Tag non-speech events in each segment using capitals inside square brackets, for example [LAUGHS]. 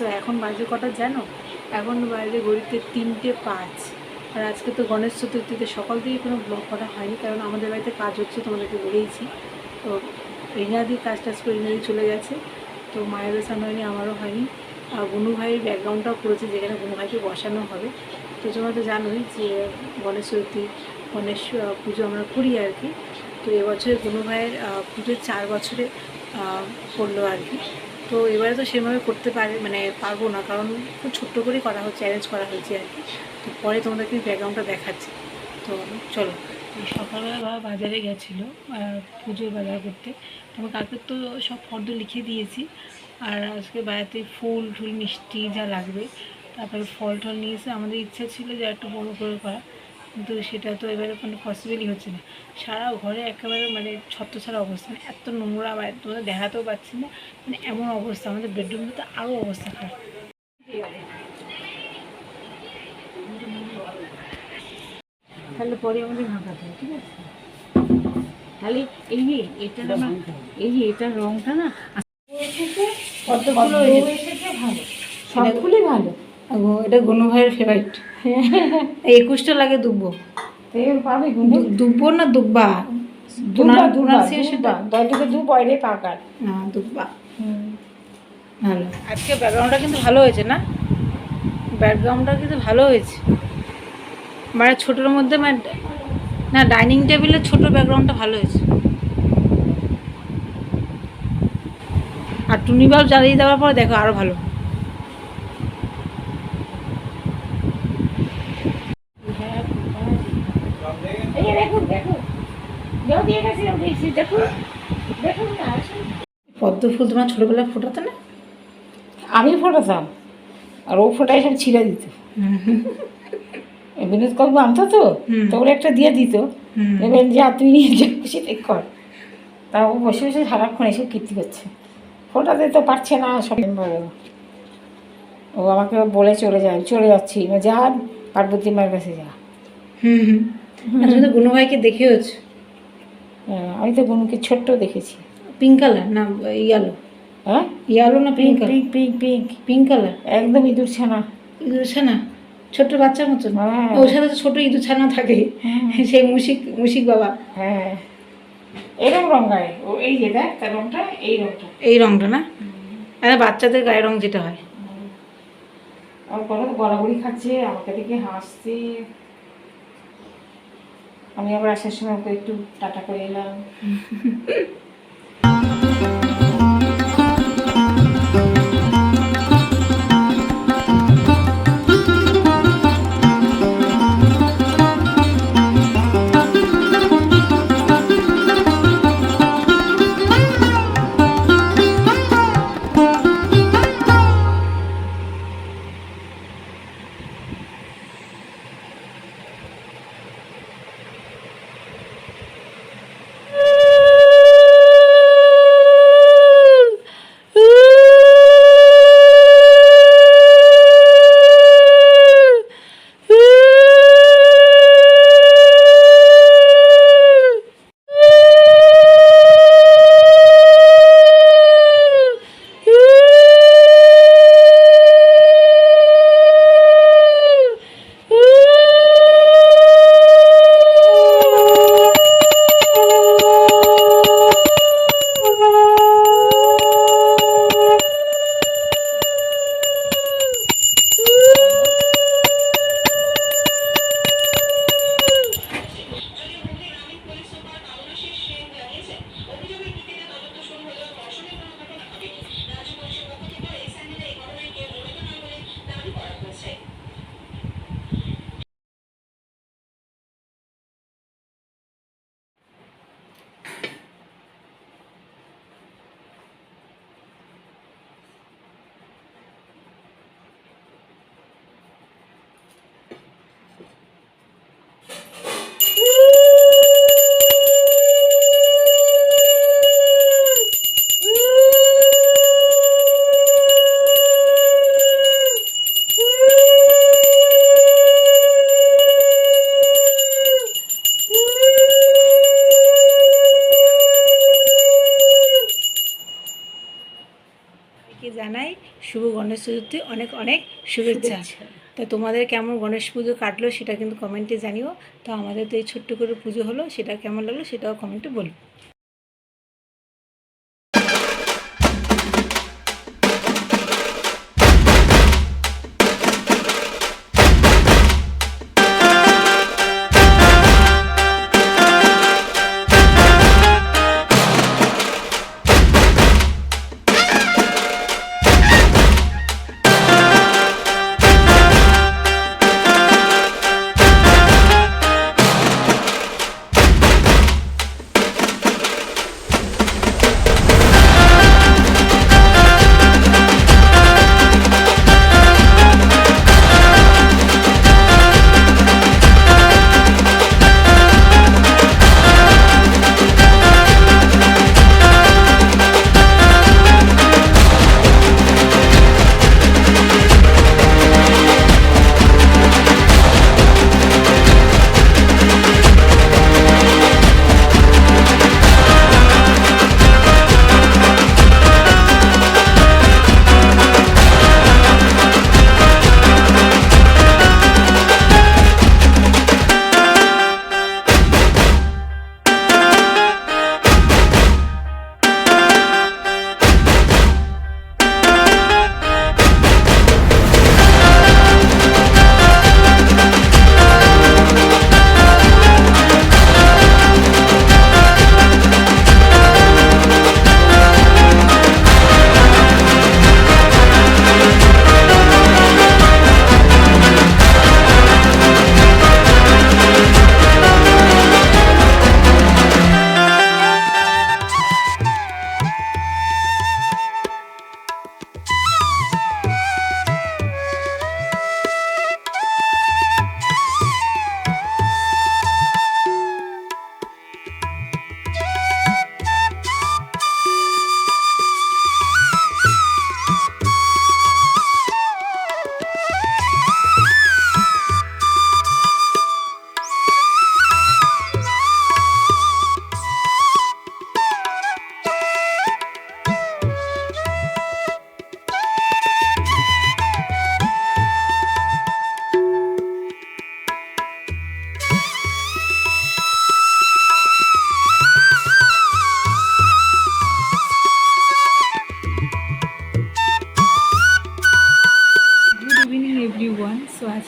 So এখন বাজে কটা জানো? এখন বাজে ঘড়িতে তিনটে পাঁচ। আর আজকে তো গণেশ চতুর্থীতে সকাল থেকে কোনো ব্লগ করা হয়নি, কারণ আমাদের বাড়িতে কাজ হচ্ছে, তোমাদেরকে বলেইছি। তো রিনাদি কাজ টাজ করে রিনাদি চলে গেছে, তো মায়েরও স্নান হয়নি, আমারও হয়নি। আর বনু ভাইয়ের ব্যাকগ্রাউন্ডটাও করেছে, যেখানে বনু ভাইকে বসানো হবে। তো তোমরা তো জানোই যে গণেশ চতুর্থী, গণেশ পুজো আমরা করি আর কি। তো এবছরে বনু ভাইয়ের পুজোর চার বছরে পড়ল আর কি। তো এবারে তো সেভাবে করতে পারে মানে পারব না, কারণ খুব ছোট্ট করেই করা হচ্ছে অ্যারেঞ্জ করা হয়েছে আর কি। তো পরে তোমাদেরকে ব্যাকগ্রাউন্ডটা দেখাচ্ছি। তো চলো। সকালবেলা বাবা বাজারে গেছিল পুজোর বাজার করতে। তোমার কালকে তো সব ফর্দ লিখে দিয়েছি। আর আজকে বাড়িতে ফুল টুল মিষ্টি যা লাগবে, তারপরে ফল টল নিয়ে এসে আমাদের ইচ্ছা ছিল যে একটু বড়ো করে করা। কিন্তু সেটা তো এবারে কোনো পসিবলই হচ্ছে না সারা ঘরে একেবারে মানে ছত্র ছাড়া অবস্থা মানে এত নোংরা বা তোমাদের দেখাতেও পাচ্ছি না মানে এমন অবস্থা আমাদের বেডরুমে তো আরও অবস্থা খারাপ তাহলে পরে আমাদের হবে ঠিক আছে তাহলে এই যে এটা না এই যে এটার রংটা না কতগুলো ভালো সবগুলোই ভালো এটা গনু ভাইয়ের ফেভারিট একুশটা লাগে দুব্বো। দুব্বো না দুব্বা? ভালো। আজকে ব্যাকগ্রাউন্ডটা কিন্তু ভালো হয়েছে না? ব্যাকগ্রাউন্ডটা কিন্তু ভালো হয়েছে। মানে ছোটোর মধ্যে মানে না ডাইনিং টেবিলের ছোট ব্যাকগ্রাউন্ডটা ভালো হয়েছে। আর টুনি বাল্ব জ্বালিয়ে দেওয়ার পর দেখো আরও ভালো এই যে দেখুন দেখুন জল দিয়ে গেছিলাম দেখছি দেখুন দেখুন না পদ্ম ফুল তোমার ছোটোবেলায় ফোটাতে না? আমি ফোটাতাম আর ও ফোটাই সব ছিঁড়ে দিত। বিনোদ কাকু আনতো তো হুম। তো ওরা একটা দিয়ে দিত। হুম। এবার যা তুই নিয়ে যা খুশি তাই কর। তা ও বসে বসে সারাক্ষণ এসব কীর্তি করছে। ফোটাতে তো পারছে না সব ও আমাকে বলে চলে যায় চলে যাচ্ছি যা পার্বতী মায়ের কাছে যা। হুম হুম। আর তুমি তো গুনু ভাইকে দেখেওছো? আমি তো বনুকে ছোট্ট দেখেছি। পিঙ্ক কালার না ইয়ালো হ্যাঁ? ইয়ালো না pink pink pink pink pink colour একদম ইঁদুর ছানা ইঁদুর ছানা ছোট্ট বাচ্চার মতন? হ্যাঁ। ওর সাথে তো ছোট ইঁদুর ছানা থাকে সেই মুশিক মুশিক বাবা। হ্যাঁ। এরকম রঙ গায়ে। ও এই যে দেখ তার রঙটা এই রঙটা এই রংটা না? আরে বাচ্চাদের গায়ে রং যেটা হয়। আমার কোনো গড়াগড়ি খাচ্ছে আমাকে দেখে হাসছে। আমি আবার আসার সময় একটু টাটা করে এলাম। [LAUGHS] জানাই শুভ গণেশ চতুর্থী অনেক অনেক শুভেচ্ছা। তো তোমাদের কেমন গণেশ পুজো কাটলো সেটা কিন্তু কমেন্টে জানিও। তো আমাদের তো এই ছোট্ট করে পুজো হলো সেটা কেমন লাগল সেটাও কমেন্টে বলো।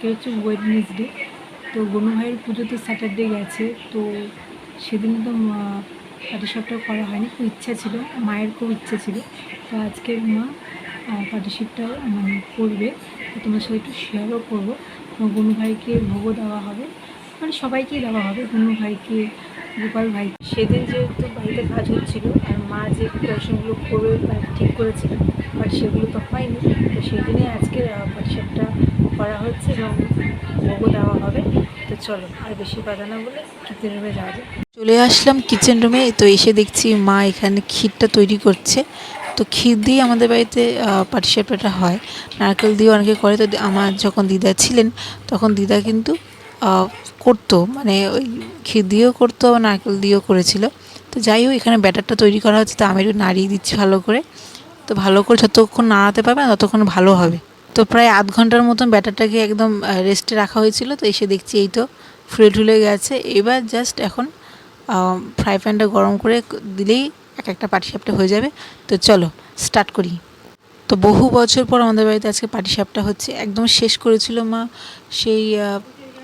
আজকে হচ্ছে ওয়েডনেসডে তো গনু ভাইয়ের পুজো তো স্যাটারডে গেছে তো সেদিন তো পাটিসাপটা করা হয়নি, খুব ইচ্ছা ছিল, মায়ের খুব ইচ্ছা ছিল, তো আজকের মা পাটিসাপটা মানে করবে, তো তোমার সাথে একটু শেয়ারও করব। গনু ভাইকে ভোগও দেওয়া হবে মানে সবাইকেই দেওয়া হবে গনু ভাইকে গোপাল ভাই। সেদিন যেহেতু বাড়িতে কাজ হচ্ছিল, আর মা যে প্রিপারেশনগুলো মানে ঠিক করেছিল বাট সেগুলো তো হয়নি। তো সেদিনে আজকে পাটিসাপটা করা হচ্ছে এবং ভোগও দেওয়া হবে। তো চলো, আর বেশি কথা না বলে কিচেন রুমে যাওয়া যাক। চলে আসলাম কিচেন রুমে তো এসে দেখছি মা এখানে ক্ষীরটা তৈরি করছে। তো ক্ষীর দিয়ে আমাদের বাড়িতে পাটিসাপটাটা হয়। নারকেল দিয়ে অনেকে করে। তো আমার যখন দিদা ছিলেন, তখন দিদা কিন্তু করতো। মানে ওই ক্ষীর দিয়েও করতো আবার নারকেল দিয়েও করেছিল। তো যাই হোক, এখানে ব্যাটারটা তৈরি করা হচ্ছে, তো আমি একটু নাড়িয়ে দিচ্ছি ভালো করে। তো ভালো করে যতক্ষণ নাড়াতে পারবে ততক্ষণ ভালো হবে। তো প্রায় আধ ঘণ্টার মতন ব্যাটারটাকে একদম রেস্টে রাখা হয়েছিল। তো এসে দেখছি এই তো ফুলে ঠুলে গেছে। এবার জাস্ট এখন ফ্রাই প্যানটা গরম করে দিলেই এক একটা পাটিসাপটা হয়ে যাবে। তো চলো স্টার্ট করি। তো বহু বছর পর আমাদের বাড়িতে আজকে পাটিসাপটা হচ্ছে। একদম শেষ করেছিল মা, সেই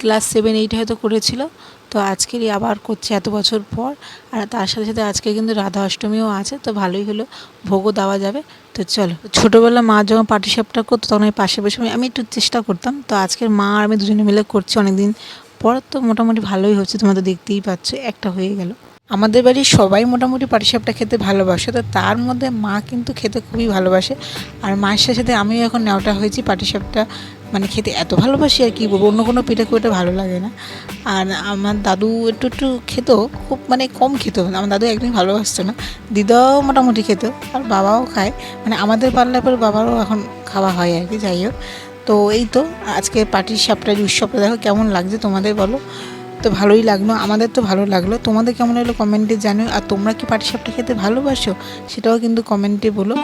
ক্লাস সেভেন এইটে হয়তো করেছিল। তো আজকেরই আবার করছে এত বছর পর। আর তার সাথে সাথে আজকে কিন্তু রাধা অষ্টমীও আছে, তো ভালোই হলো। ভোগও দেওয়া যাবে। তো চলো, ছোটোবেলা মা যখন পাটিসাপটা করতো তখন আমি পাশে বসে, আমি একটু চেষ্টা করতাম। তো আজকের মা আর আমি দুজনে মিলে করছি অনেকদিন পর। তো মোটামুটি ভালোই হচ্ছে, তোমরা তো দেখতেই পাচ্ছ, একটা হয়ে গেল। আমাদের বাড়ির সবাই মোটামুটি পাটিসাপটা খেতে ভালোবাসে, তো তার মধ্যে মা কিন্তু খেতে খুবই ভালোবাসে। আর মায়ের সাথে আমিও এখন নেওয়াটা হয়েছি পাটিসাপটা মানে খেতে এত ভালোবাসি আর কি বলব, অন্য কোনো পিঠা খুব ভালো লাগে না। আর আমার দাদু একটু একটু খেত, খুব মানে কম খেত আমার দাদু একদমই ভালোবাসতো না। দিদাও মোটামুটি খেত, আর বাবাও খায়। মানে আমাদের পাল্লার পর বাবারও এখন খাওয়া হয় আর কি, যাই হোক। তো এই তো, আজকে পাটির সাপটার উৎসবটা দেখো কেমন লাগছে তোমাদের বলো। তো ভালোই লাগল, আমাদের তো ভালো লাগল। তোমাদের কেমন লাগল কমেন্টে জানো আর তোমরা কি পাটিসাপটা খেতে ভালোবাসো? সেটাও কিন্তু কমেন্টে বলো।